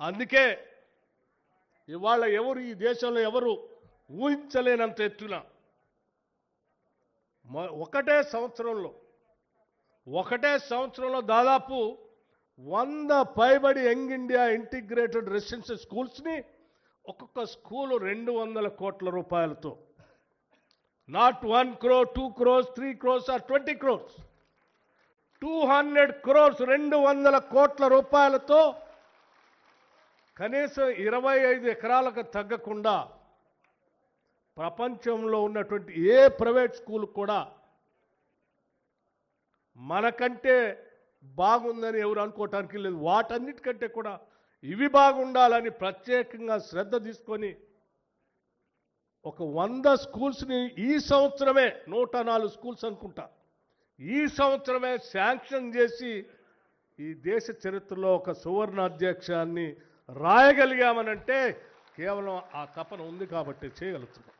అందుకే ఇవాళ ఎవరు ఈ దేశంలో ఎవరు ఊహించలేనంత ఎత్తున ఒకటే సంవత్సరంలో ఒకటే సంవత్సరంలో దాదాపు వంద పైబడి యంగ్ ఇండియా ఇంటిగ్రేటెడ్ రెసిడెన్షియల్ స్కూల్స్ని ఒక్కొక్క స్కూలు రెండు వందల కోట్ల రూపాయలతో. Not one crore two crores three crores or twenty crores. Two hundred crores రెండు వందల కోట్ల రూపాయలతో కనీసం ఇరవై ఐదు ఎకరాలకు తగ్గకుండా ప్రపంచంలో ఉన్నటువంటి ఏ ప్రైవేట్ స్కూల్ కూడా మనకంటే బాగుందని ఎవరు అనుకోవటానికి లేదు. వాటన్నిటికంటే కూడా ఇవి బాగుండాలని ప్రత్యేకంగా శ్రద్ధ తీసుకొని ఒక వంద స్కూల్స్ని ఈ సంవత్సరమే నూట నాలుగు స్కూల్స్ అనుకుంటా ఈ సంవత్సరమే శాంక్షన్ చేసి ఈ దేశ చరిత్రలో ఒక సువర్ణ అధ్యక్షాన్ని రాయగలిగామనంటే కేవలం ఆ తపన ఉంది కాబట్టి చేయగలుగుతున్నాం.